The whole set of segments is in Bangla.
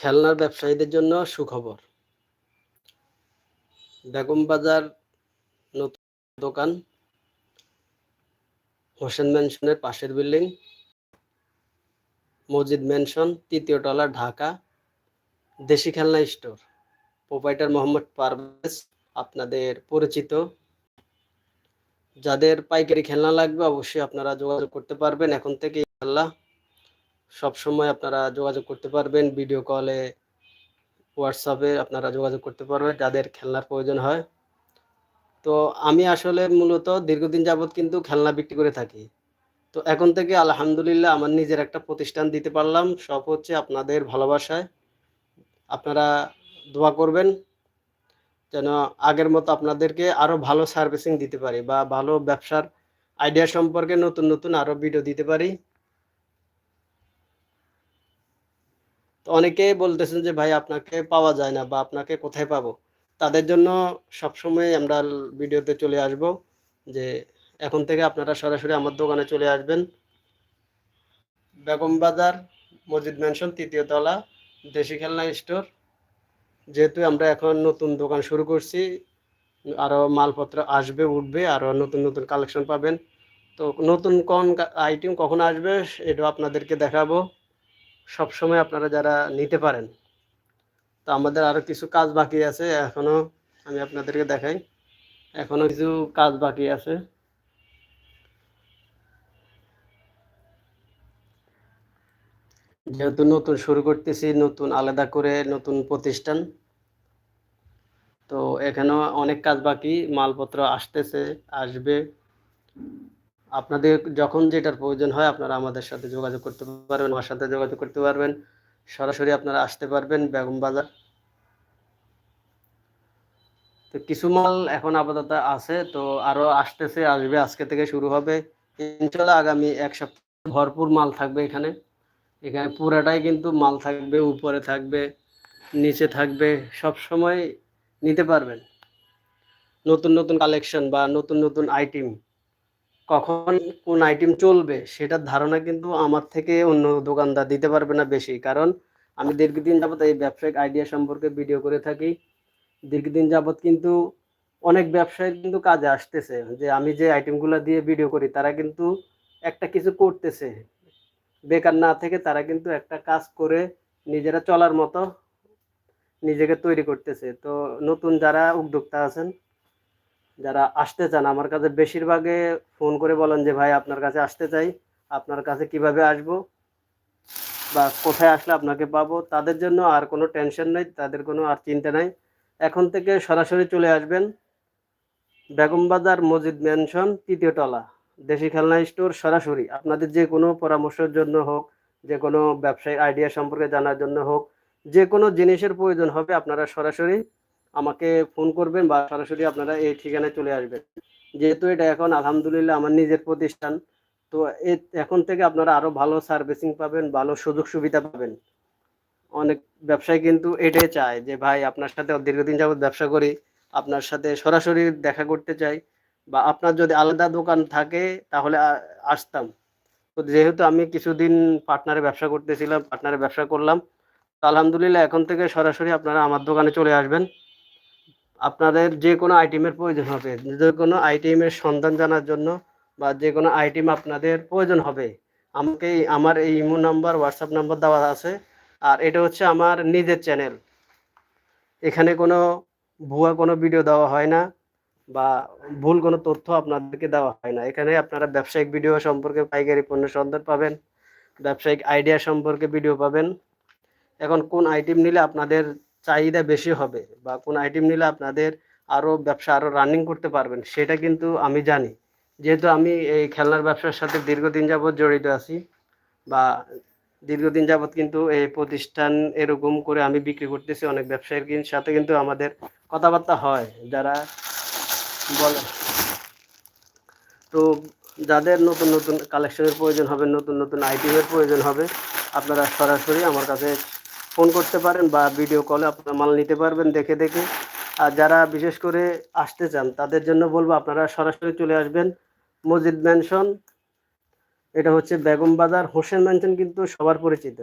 খেলনার ব্যবসায়ীদের জন্য সুখবর। বেগম বাজার নতুন দোকান, হোসেন ম্যানশনের পাশের বিল্ডিং মসজিদ ম্যানশন তৃতীয় তলা, ঢাকা, দেশি খেলনা স্টোর, প্রোপাইটার মোহাম্মদ পারভেজ, আপনাদের পরিচিত। যাদের পাইকারি খেলনা লাগবে, অবশ্যই আপনারা যোগাযোগ করতে পারবেন। এখন থেকে ইনশাল্লাহ সবসময় আপনারা যোগাযোগ করতে পারবেন ভিডিও কলে হোয়াটসঅ্যাপে আপনারা যোগাযোগ করতে পারবেন, যাদের খেলনার প্রয়োজন হয়। তো আমি আসলে মূলত দীর্ঘদিন যাবৎ কিন্তু খেলনা বিক্রি করে থাকি। তো এখন থেকে আলহামদুলিল্লাহ আমার নিজের একটা প্রতিষ্ঠান দিতে পারলাম সব হচ্ছে আপনাদের ভালোবাসায়। আপনারা দোয়া করবেন যেন আগের মতো আপনাদেরকে আরও ভালো সার্ভিসিং দিতে পারি বা ভালো ব্যবসার আইডিয়া সম্পর্কে নতুন নতুন আরও ভিডিও দিতে পারি। তো অনেকেই বলতেছেন যে, ভাই, আপনাকে পাওয়া যায় না বা আপনাকে কোথায় পাবো? তাদের জন্য সবসময় আমরা ভিডিওতে চলে আসব যে, এখন থেকে আপনারা সরাসরি আমার দোকানে চলে আসবেন। বেগম বাজার, মসজিদ ম্যানশন, তৃতীয় তলা, দেশি খেলনা স্টোর। যেহেতু আমরা এখন নতুন দোকান শুরু করছি আরও মালপত্র আসবে, উঠবে আরও নতুন নতুন কালেকশন পাবেন। তো নতুন কোন আইটেম কখন আসবে এটাও আপনাদেরকে দেখাবো। সবসময় আপনারা যারা নিতে পারেন। তো আমাদের আরও কিছু কাজ বাকি আছে এখনও আমি আপনাদেরকে দেখাই। এখনও কিছু কাজ বাকি আছে। যেহেতু নতুন শুরু করতেছি, নতুন আলাদা করে নতুন প্রতিষ্ঠান। তো এখানেও অনেক কাজ বাকি, মালপত্র আসতেছে, আসবে। আপনাদের যখন যেটার প্রয়োজন হয় আপনারা আমাদের সাথে যোগাযোগ করতে পারবেন, আমার সাথে যোগাযোগ করতে পারবেন। সরাসরি আপনারা আসতে পারবেন বেগম বাজার। তো কিছু মাল এখন আপাতত আছে, তো আরও আসতেছে, আসবে, আজকে থেকে শুরু হবে। ইনশাল্লাহ আগামী এক সপ্তাহ ভরপুর মাল থাকবে এখানে। এখানে পুরাটাই কিন্তু মাল থাকবে, উপরে থাকবে, নিচে থাকবে, সব সময় নিতে পারবেন। নতুন নতুন কালেকশন বা নতুন নতুন আইটেম কখন কোন আইটেম চলবে সেটার ধারণা কিন্তু আমার থেকে অন্য দোকানদার দিতে পারবে না বেশি। কারণ আমি দীর্ঘদিন যাবত এই ব্যবসায়িক আইডিয়া সম্পর্কে ভিডিও করে থাকি। দীর্ঘদিন যাবত কিন্তু অনেক ব্যবসায়ী কিন্তু কাজে আসতেছে যে আমি যে আইটেমগুলো দিয়ে ভিডিও করি, তারা কিন্তু একটা কিছু করতেছে। বেকার না থেকে তারা কিন্তু একটা কাজ করে নিজেরা চলার মতো নিজেকে তৈরি করতেছে। তো নতুন যারা উদ্যোক্তা আছেন যারা আসতে চান, আমার কাছে বেশিরভাগে ফোন করে বলেন যে, ভাই, আপনার কাছে আসতে চাই। আপনার কাছে কীভাবে আসব? বা কোথায় আসলে আপনাকে পাবো? তাদের জন্য আর কোনো টেনশন নেই, তাদের কোনো আর চিন্তা নাই। এখন থেকে সরাসরি চলে আসবেন বেগম বাজার মসজিদ ম্যানশন, তৃতীয় তলা, দেশি খেলনা স্টোর সরাসরি। আপনাদের যে কোনো পরামর্শের জন্য হোক, যে কোনো ব্যবসায়িক আইডিয়া সম্পর্কে জানার জন্য হোক, যে কোনো জিনিসের প্রয়োজন হবে আপনারা সরাসরি আমাকে ফোন করবেন বা সরাসরি আপনারা এই ঠিকানায় চলে আসবেন। যেহেতু এটা এখন আলহামদুলিল্লাহ আমার নিজের প্রতিষ্ঠান, তো এখন থেকে আপনারা আরও ভালো সার্ভিসিং পাবেন, ভালো সুযোগ সুবিধা পাবেন। অনেক ব্যবসায়ী কিন্তু এটাই চায় যে, ভাই, আপনার সাথে দীর্ঘদিন যাবত ব্যবসা করি, আপনার সাথে সরাসরি দেখা করতে চাই বা আপনার যদি আলাদা দোকান থাকে তাহলে আসতাম। তো যেহেতু আমি কিছুদিন পার্টনারে ব্যবসা করতেছিলাম, পার্টনারে ব্যবসা করলাম, তো আলহামদুলিল্লাহ এখন থেকে সরাসরি আপনারা আমার দোকানে চলে আসবেন। আপনাদের যে কোনো আইটেমের প্রয়োজন হবে। যে কোনো আইটেমের সন্ধান জানার জন্য বা যে কোনো আইটেম আপনাদের প্রয়োজন হবে। আমাকে আমার এই ইমো নাম্বার হোয়াটসঅ্যাপ নাম্বার দেওয়া আছে। আর এটা হচ্ছে আমার নিজের চ্যানেল এখানে কোনো ভুয়া কোনো ভিডিও দেওয়া হয় না বা ভুল কোনো তথ্য আপনাদেরকে দেওয়া হয় না। এখানে আপনারা ব্যবসায়িক ভিডিও সম্পর্কে পাইকারি পণ্য সন্ধান পাবেন, ব্যবসায়িক আইডিয়া সম্পর্কে ভিডিও পাবেন। এখন কোন আইটেম নিলে আপনাদের চাহিদা বেশি হবে বা কোন আইটেম নিলে আপনাদের আরও ব্যবসা আরও রানিং করতে পারবেন, সেটা কিন্তু আমি জানি। যেহেতু আমি এই খেলনার ব্যবসার সাথে দীর্ঘদিন যাবৎ জড়িত আছি বা দীর্ঘদিন যাবৎ কিন্তু এই প্রতিষ্ঠান এরকম করে আমি বিক্রি করতেছি, অনেক ব্যবসায়ীর সাথে কিন্তু আমাদের কথাবার্তা হয়, যারা বলে। তো যাদের নতুন নতুন কালেকশনের প্রয়োজন হবে, নতুন নতুন আইটেমের প্রয়োজন হবে, আপনারা সরাসরি আমার কাছে ফোন করতে পারেন বা ভিডিও কলে আপনারা মাল নিতে পারবেন দেখে দেখে। আর যারা বিশেষ করে আসতে চান, তাদের জন্য বলব আপনারা সরাসরি চলে আসবেন মসজিদ ম্যানশন এটা হচ্ছে বেগম বাজার, হোসেন ম্যানশন কিন্তু সবার পরিচিত।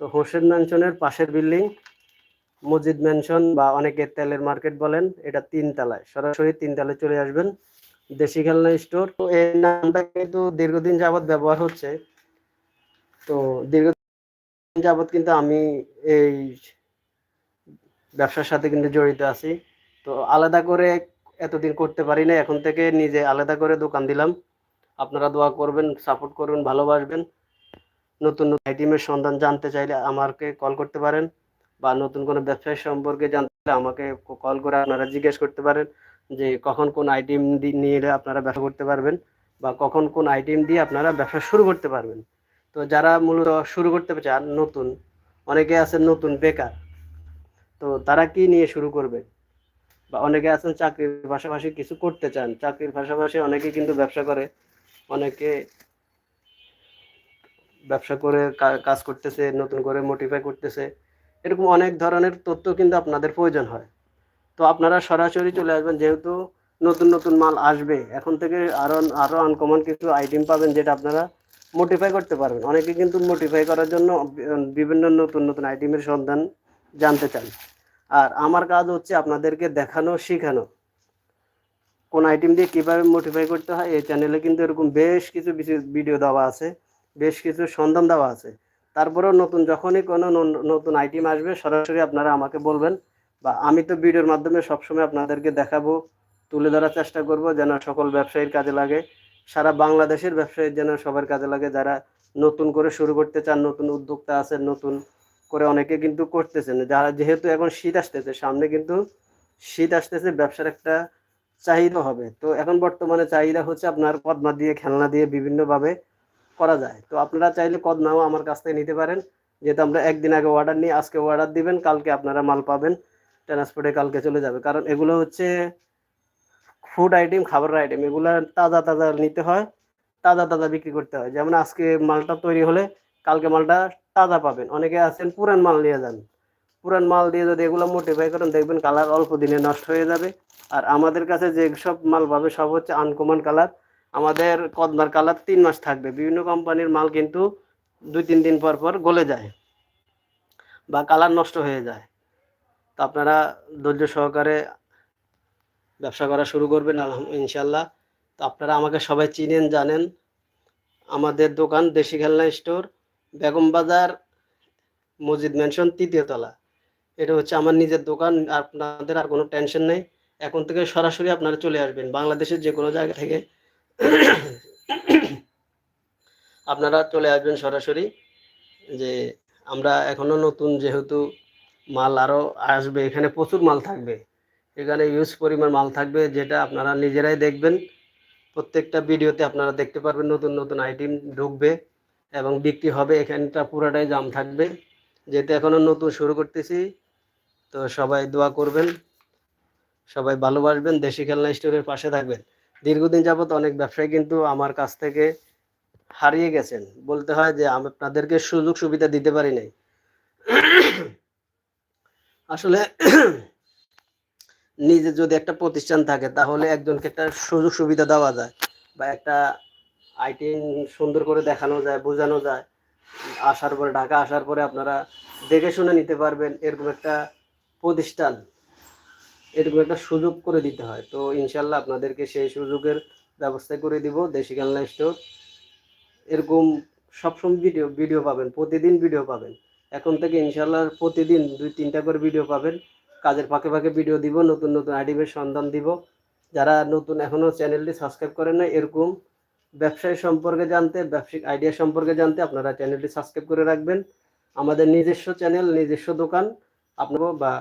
তো হোসেন ম্যানশনের পাশের বিল্ডিং মসজিদ ম্যানশন বা অনেকে তেলের মার্কেট বলেন, এটা তিন তলায় সরাসরি তিন তলায় চলে আসবেন, দেশি খেলনা স্টোর তো এই নামটা কিন্তু দীর্ঘদিন যাবৎ ব্যবহার হচ্ছে। তো দীর্ঘদিন যাবৎ কিন্তু আমি এই ব্যবসার সাথে কিন্তু জড়িত আছি। তো আলাদা করে এতদিন করতে পারি না এখন থেকে নিজে আলাদা করে দোকান দিলাম। আপনারা দোয়া করবেন সাপোর্ট করবেন, ভালোবাসবেন। নতুন নতুন আইটেমের সন্ধান জানতে চাইলে আমাকে কল করতে পারেন বা নতুন কোনো ব্যবসায় সম্পর্কে জানতে চাইলে আমাকে কল করে আপনারা জিজ্ঞেস করতে পারেন যে কখন কোন আইটেম নিয়ে আপনারা ব্যবসা করতে পারবেন বা কখন কোন আইটেম দিয়ে আপনারা ব্যবসা শুরু করতে পারবেন। তো যারা মূলত শুরু করতে চান, নতুন, অনেকে আছেন নতুন বেকার, তো তারা কি নিয়ে শুরু করবে? বা অনেকে আছেন চাকরির পাশাপাশি কিছু করতে চান, চাকরির পাশাপাশি অনেকে কিন্তু ব্যবসা করে, অনেকে ব্যবসা করে কাজ করতেছে, নতুন করে মোটিফাই করতেছে, এরকম অনেক ধরনের তথ্য কিন্তু আপনাদের প্রয়োজন হয়। তো আপনারা সরাসরি চলে আসবেন, যেহেতু নতুন নতুন মাল আসবে, এখন থেকে আরও আরও আনকমন কিছু আইটেম পাবেন যেটা আপনারা মোটিফাই করতে পারবেন। অনেকে কিন্তু মোটিফাই করার জন্য বিভিন্ন নতুন নতুন আইটেমের সন্ধান জানতে চান। আর আমার কাজ হচ্ছে আপনাদেরকে দেখানো, শেখানো। কোন আইটেম দিয়ে কীভাবে মোটিফাই করতে হয়, এই চ্যানেলে কিন্তু এরকম বেশ কিছু ভিডিও দেওয়া আছে, বেশ কিছু সন্ধান দেওয়া আছে। তারপরেও নতুন, যখনই কোনো নতুন আইটেম আসবে, সরাসরি আপনারা আমাকে বলবেন বা আমি তো ভিডিওর মাধ্যমে সবসময় আপনাদেরকে দেখাবো, তুলে ধরার চেষ্টা করব, যেন সকল ব্যবসায়ীর কাজে লাগে। সারা বাংলাদেশের ব্যবসায়ীর যেন সবার কাজে লাগে, যারা নতুন করে শুরু করতে চান, নতুন উদ্যোক্তা আছে নতুন করে অনেকে কিন্তু করতেছেন। যারা যেহেতু এখন শীত আসতেছে, সামনে কিন্তু শীত আসতেছে, ব্যবসার একটা চাহিদা হবে। তো এখন বর্তমানে চাহিদা হচ্ছে আপনার কদমা দিয়ে, খেলনা দিয়ে বিভিন্নভাবে করা যায়। তো আপনারা চাইলে কদমাও আমার কাছ থেকে নিতে পারেন। যেহেতু আমরা একদিন আগে অর্ডার নিই আজকে অর্ডার দিবেন, কালকে আপনারা মাল পাবেন, ট্রান্সপোর্টে কালকে চলে যাবে। কারণ এগুলো হচ্ছে ফুড আইটেম খাবারের আইটেম এগুলো তাজা তাজা নিতে হয়, তাজা তাজা বিক্রি করতে হয়। যেমন আজকে মালটা তৈরি হলে কালকে মালটা তাজা পাবেন। অনেকে আছেন, পুরান মাল নিয়ে যান। পুরান মাল দিয়ে যদি এগুলো মোটিফাই করেন, দেখবেন কালার অল্প দিনে নষ্ট হয়ে যাবে। আর আমাদের কাছে যে সব মাল পাবে, সব হচ্ছে আনকমন কালার আমাদের কদমার কালার তিন মাস থাকবে। বিভিন্ন কোম্পানির মাল কিন্তু দুই, তিন দিন পর পর গলে যায় বা কালার নষ্ট হয়ে যায়। তো আপনারা ধৈর্য সহকারে ব্যবসা করা শুরু করবেন, আলহাম- ইনশাল্লাহ। তো আপনারা আমাকে সবাই চিনেন, জানেন। আমাদের দোকান দেশি খেলনা স্টোর, বেগম বাজার, মসজিদ ম্যানশন তৃতীয় তলা। এটা হচ্ছে আমার নিজের দোকান, আপনাদের আর কোনো টেনশন নেই। এখন থেকে সরাসরি আপনারা চলে আসবেন। বাংলাদেশের যে কোনো জায়গা থেকে আপনারা চলে আসবেন সরাসরি। যে আমরা এখনও নতুন যেহেতু মাল আরও আসবে, এখানে প্রচুর মাল থাকবে। এখানে ইউজ পরিমাণ মাল থাকবে, যেটা আপনারা নিজেরাই দেখবেন। প্রত্যেকটা ভিডিওতে আপনারা দেখতে পারবেন নতুন নতুন আইটেম ঢুকবে এবং বিক্রি হবে, এখানটা পুরাটাই জাম থাকবে। যেহেতু এখনও নতুন শুরু করতেছি, তো সবাই দোয়া করবেন, সবাই ভালোবাসবেন, দেশি খেলনা স্টোরের পাশে থাকবেন। দীর্ঘদিন যাবত অনেক ব্যবসায়ী কিন্তু আমার কাছ থেকে হারিয়ে গেছেন। বলতে হয় যে আপনাদেরকে সুযোগ সুবিধা দিতে পারি নাই। আসলে নিজে যদি একটা প্রতিষ্ঠান থাকে, তাহলে একজনকে একটা সুযোগ সুবিধা দেওয়া যায় বা একটা আইটেম সুন্দর করে দেখানো যায়, বোঝানো যায়। আসার পরে, ঢাকা আসার পরে আপনারা দেখে শুনে নিতে পারবেন এরকম একটা প্রতিষ্ঠান। এরকম একটা সুযোগ করে দিতে হয়। তো ইনশাল্লাহ আপনাদেরকে সেই সুযোগের ব্যবস্থা করে দিব, দেশি খেলনা স্টোর। এরকম সবসময় ভিডিও ভিডিও পাবেন, প্রতিদিন ভিডিও পাবেন। এখন থেকে ইনশাল্লাহ প্রতিদিন দুই তিনটা করে ভিডিও পাবেন। কাজের ফাঁকে ফাঁকে ভিডিও দিব, নতুন নতুন আইডিমের সন্ধান দিব। যারা নতুন এখনও চ্যানেলটি সাবস্ক্রাইব করেন না এরকম ব্যবসায় সম্পর্কে জানতে, ব্যবসায়িক আইডিয়া সম্পর্কে জানতে আপনারা চ্যানেলটি সাবস্ক্রাইব করে রাখবেন। আমাদের নিজস্ব চ্যানেল, নিজস্ব দোকান আপনাকে বা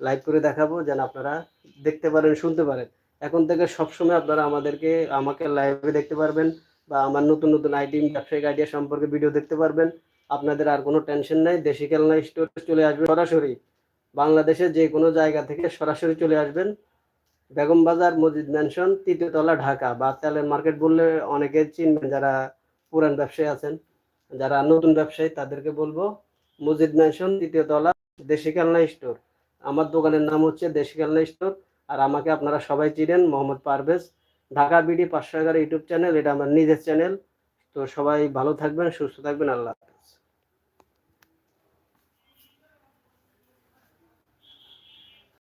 লাইভ করে দেখাবো, যেন আপনারা দেখতে পারেন, শুনতে পারেন। এখন থেকে সবসময় আপনারা আমাদেরকে, আমাকে লাইভে দেখতে পারবেন বা আমার নতুন নতুন আইটেম ব্যবসায়িক আইডিয়া সম্পর্কে ভিডিও দেখতে পারবেন। আপনাদের আর কোনো টেনশন নাই, দেশি খেলনা স্টোর চলে আসবে সরাসরি। বাংলাদেশের যে কোনো জায়গা থেকে সরাসরি চলে আসবেন। বেগম বাজার মসজিদ ম্যানশন তৃতীয় তলা ঢাকা বা তেলের মার্কেট বললে অনেকে চিনবেন যারা পুরান ব্যবসায়ী আছেন। যারা নতুন ব্যবসায়ী, তাদেরকে বলব, মসজিদ ম্যানশন তৃতীয় তলা, দেশি খেলনা স্টোর আমার দোকানের নাম হচ্ছে দেশি খেলনা স্টোর আর আমাকে আপনারা সবাই চিনেন, মোহাম্মদ পারভেজ। ঢাকা বিডি পাঁচশো এগারো ইউটিউব চ্যানেল এটা আমার নিজের চ্যানেল তো সবাই ভালো থাকবেন, সুস্থ থাকবেন, আল্লাহ।